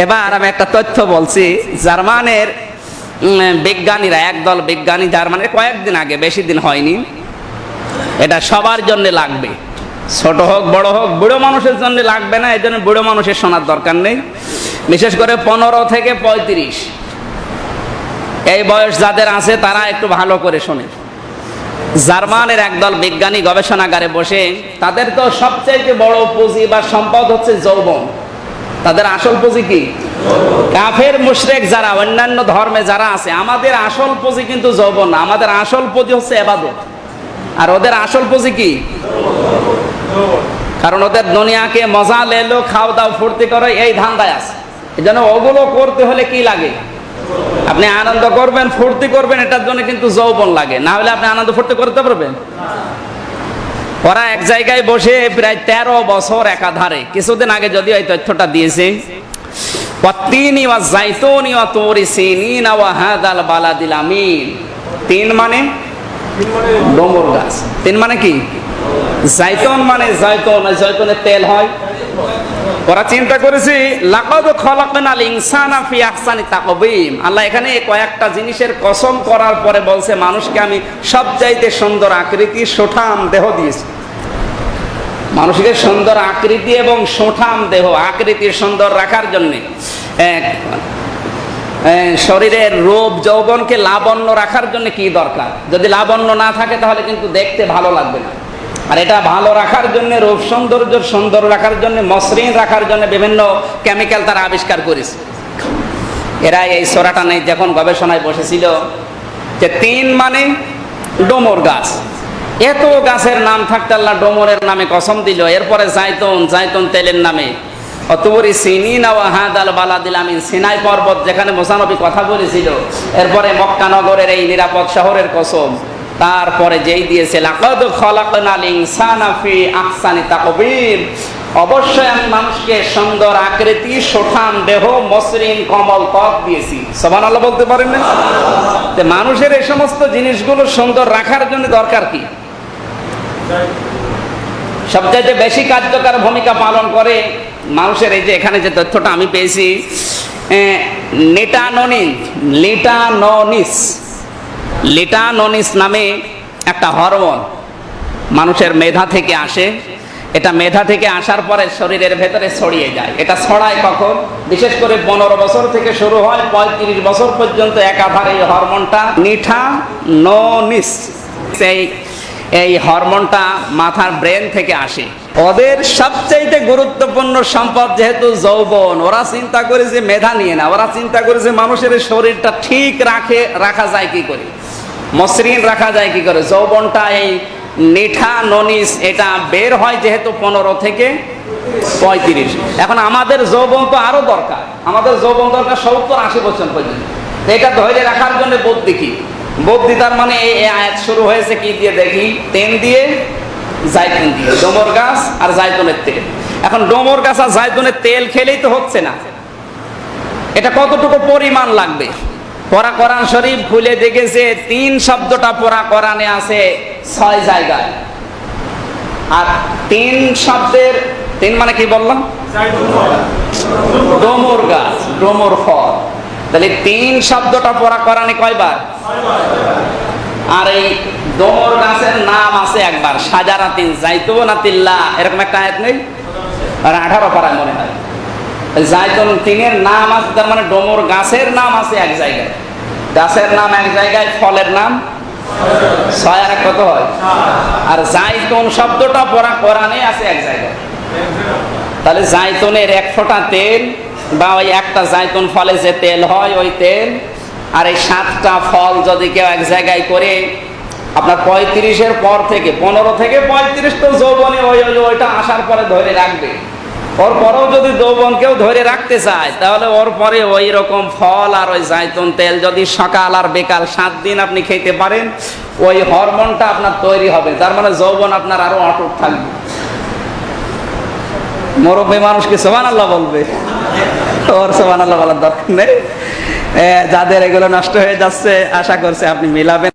এবার আমি একটা তথ্য বলছি, জার্মানের বিজ্ঞানীরা, একদল বিজ্ঞানী জার্মানের কয়েকদিন আগে, বেশি দিন হয়নি, এটা সবার জন্য লাগবে। ছোট হোক, বড় হোক, বুড়ো মানুষের জন্য লাগবে না এই জন্য বুড়ো মানুষের শোনার দরকার নেই। বিশেষ করে পনেরো থেকে পঁয়ত্রিশ। এই বয়স যাদের আছে, তারা একটু ভালো করে শোনে। জার্মানের একদল বিজ্ঞানী গবেষণাগারে বসে, তাদের তো সবচাইতে বড় পুঁজি বা সম্পদ হচ্ছে যৌবন। তাদের আসল পুঁজি কি? কাফের, মুশরেক যারা, অন্যান্য ধর্মে যারা আছে, আমাদের আসল পুঁজি কিন্তু যৌবন। আমাদের আসল পুঁজি হচ্ছে এবাদত। আর ওদের আসল পুঁজি কি? কারণ ওদের দুনিয়াকে মজা লেলো, খাও দাও, ফুর্তি করে, এই ধান্দায় আছে। এই জন্য ওগুলো করতে হলে কি লাগে? আপনি আনন্দ করবেন, ফুর্তি করবেন, এটার জন্য কিন্তু যৌবন লাগে। না হলে আপনি আনন্দ ফুর্তি করতে পারবেন? ওরা এক জায়গায় বসে প্রায় তেরো বছর একাধারে। কিছুদিন আগে যদি ওই তথ্যটা দিয়েছে। তিন মানে? গাছ। তিন মানে কি? মানে তেল হয়। ওরা চিন্তা করেছি লাকাদ খলাকনাল ইনসানা ফি আহসানি তাকবীম আল্লাহ এখানে কয়েকটা জিনিসের কসম করার পরে বলছে মানুষকে আমি সবচাইতে সুন্দর আকৃতি সোঠাম দেহ দিয়েছি। মানুষকে সুন্দর আকৃতি এবং সোঠাম দেহ আকৃতি সুন্দর রাখার জন্যে এক, শরীরের রূপ যৌবনকে লাবণ্য রাখার জন্য কি দরকার? যদি লাবণ্য না থাকে তাহলে কিন্তু দেখতে ভালো লাগবে না। আর এটা ভালো রাখার জন্য, রূপ সৌন্দর্য সুন্দর রাখার জন্য, মসৃণ রাখার জন্য বিভিন্ন কেমিক্যাল তারা আবিষ্কার করেছে। এরা এই সোরাটা নেই যখন গবেষণায় বসেছিল যে তিন মানে ডোমর গাছ। এত গাছের নাম থাকতে আল্লাহ ডোমরের নামে কসম দিল। এরপরে জাইতন জাইতন তেলের নামে। অতবরি সিনি না হাদ আল বালাদিল আমিন, সিনাই পর্বত যেখানে মোসানবী কথা বলেছিল। এরপরে মক্কানগরের এই নিরাপদ শহরের কসম। তারপরে যেই দিয়েছে লাকাদ খলাকনাল ইনসানা ফি আহসানি তাকবীর। অবশ্যই আমি মানুষকে সুন্দর আকৃতি, সোঠাম দেহ, মসৃণ, কমল ত্বক দিয়েছি। সমান আল্লাহ বলতে পারেন না? মানুষের এই সমস্ত জিনিসগুলো সুন্দর রাখার জন্য দরকার কি? সবচাইতে বেশি কার্যকর ভূমিকা পালন করে মানুষের এই যে এখানে যে তথ্যটা আমি পেয়েছি নেটানোনিন লিটানোনিস লিটানোনিস নামে একটা হরমোন মানুষের মেধা থেকে আসে। এটা মেধা থেকে আসার পরে শরীরের ভেতরে ছড়িয়ে যায়। এটা ছড়ায় কখন? বিশেষ করে পনেরো বছর থেকে শুরু হয়, পঁয়ত্রিশ বছর পর্যন্ত একাধারে এই হরমোনটা। নিঠা নোনিস সেই এই হরমোনটা মাথার ব্রেন থেকে আসে। ওদের সবচাইতে গুরুত্বপূর্ণ সম্পদ যেহেতু যৌবন, ওরা চিন্তা করে যে মেধা নিয়ে না, ওরা চিন্তা করে যে মানুষের শরীরটা ঠিক রাখে, রাখা যায় কি করে? মসৃণ রাখা যায় কি করে? যৌবনটা এই নিঠা ননিস, এটা বের হয় যেহেতু পনেরো থেকে পঁয়ত্রিশ। এখন আমাদের যৌবন তো আরও দরকার। আমাদের যৌবন দরকার সত্তর আশি বছর পর্যন্ত। এটা ধরে রাখার জন্য বুদ্ধি কি? বুদ্ধি তার মানে এই আয়াত শুরু হয়েছে কি দিয়ে? দেখি, তেল দিয়ে জাইতুন দিয়ে। ডোমর গাছ আর জাইতুনের তেল। এখন ডোমর গাছ আর জাইতুনের তেল খেলেই তো হচ্ছে না। এটা কতটুকু পরিমাণ লাগবে? পরা কোরআন শরীফ খুলে দেখেছে, তিন শব্দটা পরা কোরআনে আছে, ছয় জায়গায়। আর তিন শব্দের, তিন মানে কি বললাম? ডোমর গাছ, ডোমর ফল। তাহলে তিন শব্দটা পরা কোরআনে কয়বার? আর এই ডোমর গাছের নাম আছে একবার, সাজারাতিন জাইতুনাতিল্লাহ এরকম একটা আয়াত নেই? আর আঠারো পাড়ায় মনে হয়। জায়তুন তিনের নাম আছে, তার মানে ডোমর গাছের নাম আছে এক জায়গায়। গাছের নাম এক জায়গায়, ফলের নাম ছয় আর কত হয়? আর জাইতুন শব্দটা পড়া কোরআনে আছে এক জায়গায়। তাহলে জাইতুনের এক ফোঁটা তেল বা ওই একটা জাইতুন ফলে যে তেল হয়, ওই তেল, আর এই সাতটা ফল যদি কেউ এক জায়গায় করে, আপনার পঁয়ত্রিশের পর থেকে, পনেরো থেকে পঁয়ত্রিশ তো যৌবনে ওই ওইটা আসার পরে ধরে রাখবে। ওর পরেও যদি যৌবন কেউ ধরে রাখতে চায়, তাহলে ওর পরে ওই রকম ফল আর ওই জাইতুন তেল যদি সকাল আর বেকাল সাত দিন আপনি খেতে পারেন, ওই হরমোনটা আপনার তৈরি হবে। তার মানে যৌবন আপনার আরও অটুট থাকবে। মুরব্বী মানুষকে সোমান আল্লাহ বলবে? ওর সোমান আল্লাহ বলার দরকার নেই। যাদের এগুলো নষ্ট হয়ে যাচ্ছে, আশা করছে আপনি মিলাবেন।